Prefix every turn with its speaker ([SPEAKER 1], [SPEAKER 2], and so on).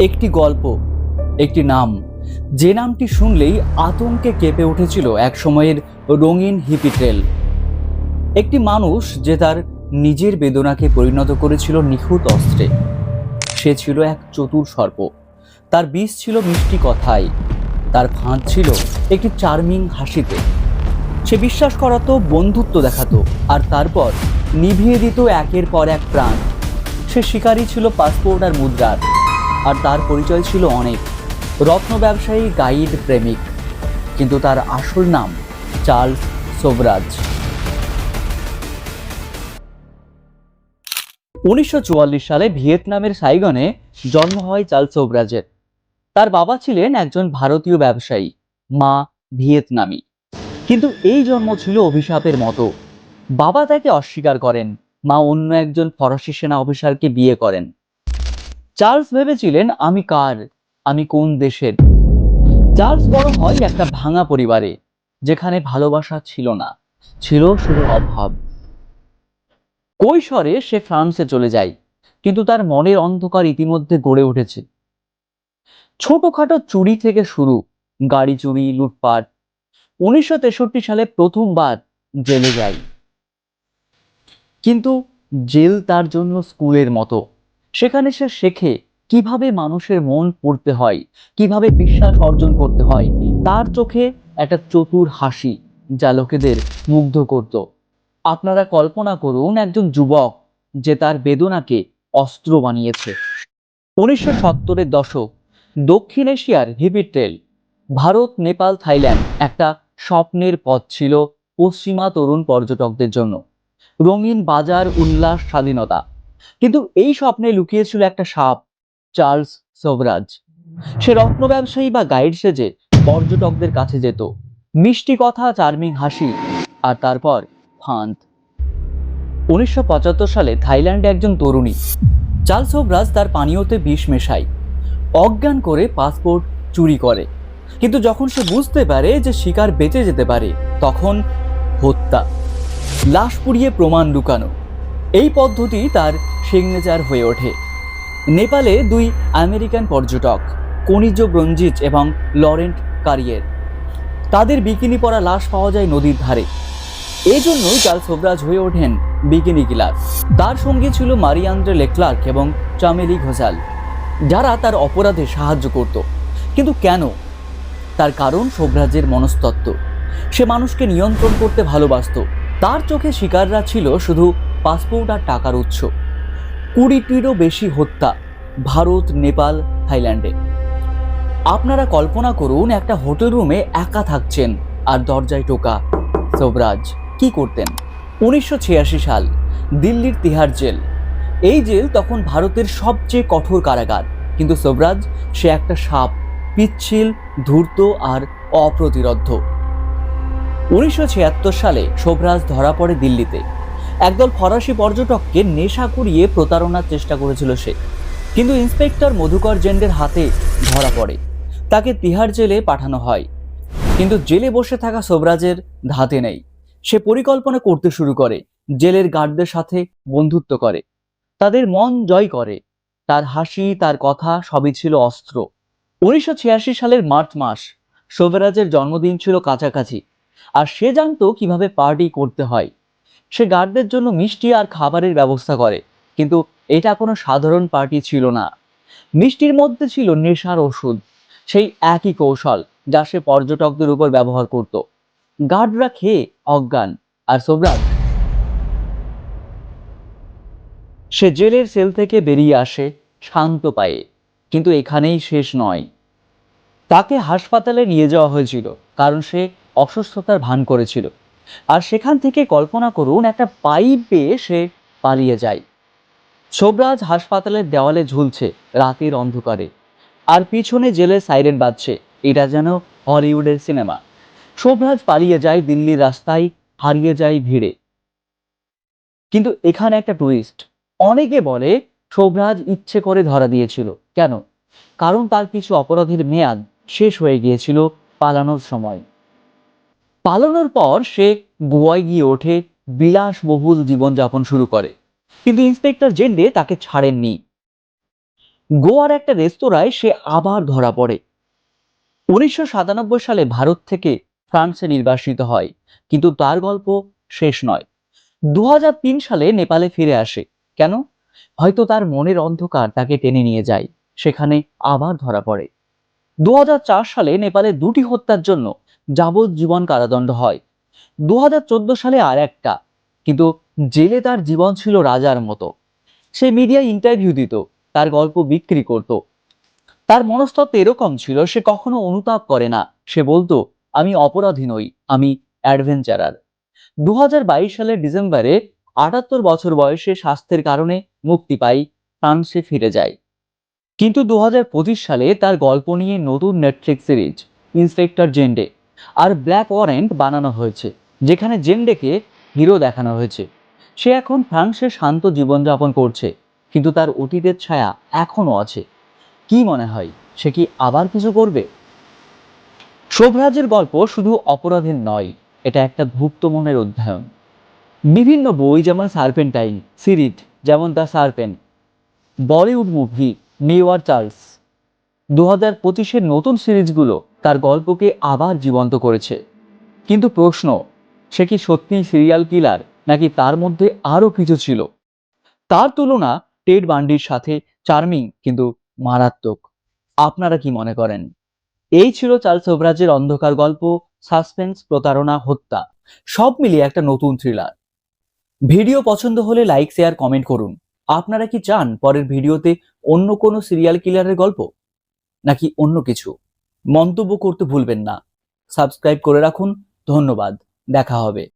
[SPEAKER 1] একটি গল্প, একটি নাম। যে নামটি শুনলেই আতঙ্কে কেঁপে উঠেছিল এক সময়ের রঙিন হিপি ট্রেল একটি মানুষ যে তার নিজের বেদনাকে পরিণত করেছিল নিখুঁত অস্ত্রে। সে ছিল এক চতুর সর্প। তার বিষ ছিল মিষ্টি কথায়। তার ফাঁদ ছিল একটি চার্মিং হাসিতে। সে বিশ্বাস করাতো, বন্ধুত্ব দেখাতো, আর তারপর নিভিয়ে দিত একের পর এক প্রাণ। সে শিকারী ছিল পাসপোর্ট আর মুদ্রার। আর তার পরিচয় ছিল অনেক। রত্ন ব্যবসায়ী গাইড প্রেমিক, কিন্তু তার আসল নাম চার্লস সোবরাজ। উনিশশো সালে ভিয়েতনামের সাইগনে জন্ম হয় চার্লস সোবরাজের। তার বাবা ছিলেন একজন ভারতীয় ব্যবসায়ী, মা ভিয়েতনামী। কিন্তু এই জন্ম ছিল অভিশাপের মতো। বাবা তাকে অস্বীকার করেন, মা অন্য একজন ফরাসি সেনা অফিসারকে বিয়ে করেন। চার্লস ভেবেছিলেন, আমি কার? আমি কোন দেশের? চার্লস বড় হয় একটা ভাঙা পরিবারে, যেখানে ভালোবাসা ছিল না, ছিল শুধু অভাব। কৈশোরে সে ফ্রান্সে চলে যায়, কিন্তু তার মনের অন্ধকার ইতিমধ্যে গড়ে উঠেছে। ছোটখাটো চুরি থেকে শুরু, গাড়ি চুরি, লুটপাট। উনিশশো তেষট্টি সালে প্রথমবার জেলে যায়। কিন্তু জেল তার জন্য স্কুলের মতো। সেখানে সে শেখে কীভাবে মানুষের মন পড়তে হয়, কীভাবে বিশ্বাস অর্জন করতে হয়। তার চোখে একটা চতুর হাসি যা লোকেদের মুগ্ধ করত। আপনারা কল্পনা করুন একজন যুবক যে তার বেদনাকে অস্ত্র বানিয়েছে। উনিশশো সত্তরের দশক, দক্ষিণ এশিয়ার hippie trail Bharat, Nepal, Thailand একটা স্বপ্নের পথ ছিল পশ্চিমা তরুণ পর্যটকদের জন্য। রঙিন বাজার, উল্লাস, স্বাধীনতা কিন্তু এই স্বপ্নে লুকিয়েছিল একটা সাপ, চার্লস সোবরাজ সে রত্ন ব্যবসায়ী বা গাইড সেজে পর্যটকদের কাছে যেত। মিষ্টি কথা, চার্মিং হাসি, আর তারপর ফাঁদ। উনিশশো সালে থাইল্যান্ডে একজন তরুণী, চার্লস সোবরাজ তার পানীয়তে বিষ মেশায়। অজ্ঞান করে পাসপোর্ট চুরি করে। কিন্তু যখন সে বুঝতে পারে যে শিকার বেঁচে যেতে পারে, তখন হত্যা, লাশ পুড়িয়ে প্রমাণ লুকানো। এই পদ্ধতি তার সিগনেচার হয়ে ওঠে। নেপালে দুই আমেরিকান পর্যটক কনিজ ব্রঞ্জিচ এবং লরেন্ট কারিয়ের। তাদের বিকিনি পরা লাশ পাওয়া যায় নদীর ধারে। এই জন্যই চার্লস সোবরাজ হয়ে ওঠেন বিকিনি কিলার। তার সঙ্গে ছিল মারিয়ান্দ্রে লেক্লার্ক এবং চামেলি ঘোষাল, যারা তার অপরাধে সাহায্য করত। কিন্তু কেন? তার কারণ সোবরাজের মনস্তত্ত্ব। সে মানুষকে নিয়ন্ত্রণ করতে ভালোবাসত। তার চোখে শিকাররা ছিল শুধু পাসপোর্ট আর টাকার উৎস। কুড়িটিরও বেশি হত্যা ভারত, নেপাল, থাইল্যান্ডে। আপনারা কল্পনা করুন, একটা হোটেল রুমে একা থাকছেন আর দরজায় টোকা। সোবরাজ, কি করতেন? উনিশশো ছিয়াশি সাল, দিল্লির তিহার জেল। এই জেল তখন ভারতের সবচেয়ে কঠোর কারাগার। কিন্তু সোবরাজ, সে একটা সাপ, পিচ্ছিল, ধূর্ত আর অপ্রতিরোধ্য। উনিশশো সালে শোভরাজ ধরা পড়ে দিল্লিতে। একদল ফরাসি পর্যটককে নেশা করিয়ে প্রতারণার চেষ্টা করেছিল সে। কিন্তু ইন্সপেক্টর মধুকর জেন্ডের হাতে ধরা পড়ে। তাকে তিহার জেলে পাঠানো হয়। কিন্তু জেলে বসে থাকা সোবরাজের ধাতে নেই। সে পরিকল্পনা করতে শুরু করে, জেলের গার্ডদের সাথে বন্ধুত্ব করে। তাদের মন জয় করে। তার হাসি, তার কথা সবই ছিল অস্ত্র। উনিশশো ছিয়াশি সালের মার্চ মাস, সোবেরাজের জন্মদিন ছিল কাছাকাছি। আর সে জানতো কীভাবে পার্টি করতে হয়। সে গার্ডদের জন্য মিষ্টি আর খাবারের ব্যবস্থা করে। কিন্তু এটা কোনো সাধারণ পার্টি ছিল না। মিষ্টির মধ্যে ছিল নেশার ওষুধ। সেই একই কৌশল যা সে পর্যটকদের উপর ব্যবহার করত। গার্ডরা খেয়ে অজ্ঞান। আর সোবরাজ সে জেলের সেল থেকে বেরিয়ে আসে, শান্ত পায়ে। কিন্তু এখানেই শেষ নয়। তাকে হাসপাতালে নিয়ে যাওয়া হয়েছিল, কারণ সে অসুস্থতার ভান করেছিল। আর সেখান থেকে কল্পনা করুন, একটা পাইপ পেয়ে সে পালিয়ে যায়। সোবরাজ হাসপাতালের দেওয়ালে ঝুলছে রাতের অন্ধকারে। আর পিছনে জেলের সাইরেন বাজছে, এটা যেন হলিউডের সিনেমা। শোভরাজ পালিয়ে যায় দিল্লির রাস্তায়, হারিয়ে যায় ভিড়ে। কিন্তু এখানে একটা টুইস্ট অনেকে বলে শোভরাজ ইচ্ছে করে ধরা দিয়েছিল। কেন? কারণ তার কিছু অপরাধের মেয়াদ শেষ হয়ে গিয়েছিল পালানোর সময়। পালানোর পর সে গোয়ায় গিয়ে ওঠে বিলাসবহুল জীবনযাপন শুরু করে। কিন্তু ইন্সপেক্টর জেন্ডে তাকে ছাড়েননি। গোয়ার একটা রেস্তোরাঁয় সে আবার ধরা পড়ে। উনিশশো সাতানব্বই সালে ভারত থেকে ফ্রান্সে নির্বাসিত হয়, কিন্তু তার গল্প শেষ নয়। দু সালে নেপালে ফিরে আসে। কেন? হয়তো তার মনের অন্ধকার তাকে টেনে নিয়ে যায়, সেখানে আবার ধরা পড়ে। দু হাজার চার সালে নেপালে দুটি হত্যার জন্য যাবজ্জীবন কারাদণ্ড হয়। দু হাজার চোদ্দ সালে আর একটা, কিন্তু জেলে তার জীবন ছিল রাজার মতো। সে মিডিয়ায় ইন্টারভিউ দিত, তার গল্প বিক্রি করত। তার মনস্তত্ব এরকম ছিল, সে কখনো অনুতাপ করে না। সে বলতো, আমি অপরাধী নই, আমি অ্যাডভেঞ্চারার দু হাজার বাইশ সালের ডিসেম্বরে আটাত্তর বছর বয়সে স্বাস্থ্যের কারণে মুক্তি পাই ফ্রান্সে ফিরে যায়। কিন্তু দু হাজার পঁচিশ সালে তার গল্প নিয়ে নতুন নেটফ্লিক্স সিরিজ ইন্সপেক্টর জেন্ডে আর ব্ল্যাক ওয়ারেন্ট বানানো হয়েছে, যেখানে জেন্ডেকে হিরো দেখানো হয়েছে। সে এখন ফ্রান্সে শান্ত জীবনযাপন করছে, কিন্তু তার অতীতের ছায়া এখনও আছে। কি মনে হয়, সে কি আবার কিছু করবে? শোভরাজের গল্প শুধু অপরাধের নয়, এটা একটা গুপ্ত মনের অধ্যয়ন। বিভিন্ন বই যেমন সার্পেন্টাইন সিরিট যেমন দ্য সার্পেন বলিউড মুভি নিউয়ার চার্লস। দু হাজার পঁচিশের নতুন সিরিজগুলো তার গল্পকে আবার জীবন্ত করেছে। কিন্তু প্রশ্ন, সে কি সত্যিই সিরিয়াল কিলার নাকি তার মধ্যে আরও কিছু ছিল? তার তুলনা টেড বান্ডির সাথে চার্মিং কিন্তু মারাত্মক। আপনারা কি মনে করেন? এই ছিল চার্লস ওবরাজের অন্ধকার গল্প, সাসপেন্স, প্রতারণা, হত্যা। সব মিলিয়ে একটা নতুন থ্রিলার। ভিডিও পছন্দ হলে লাইক, শেয়ার, কমেন্ট করুন। আপনারা কি চান পরের ভিডিওতে অন্য কোনো সিরিয়াল কিলারের গল্প? নাকি অন্য কিছু? মন্তব্য করতে ভুলবেন না। সাবস্ক্রাইব করে রাখুন। ধন্যবাদ। দেখা হবে।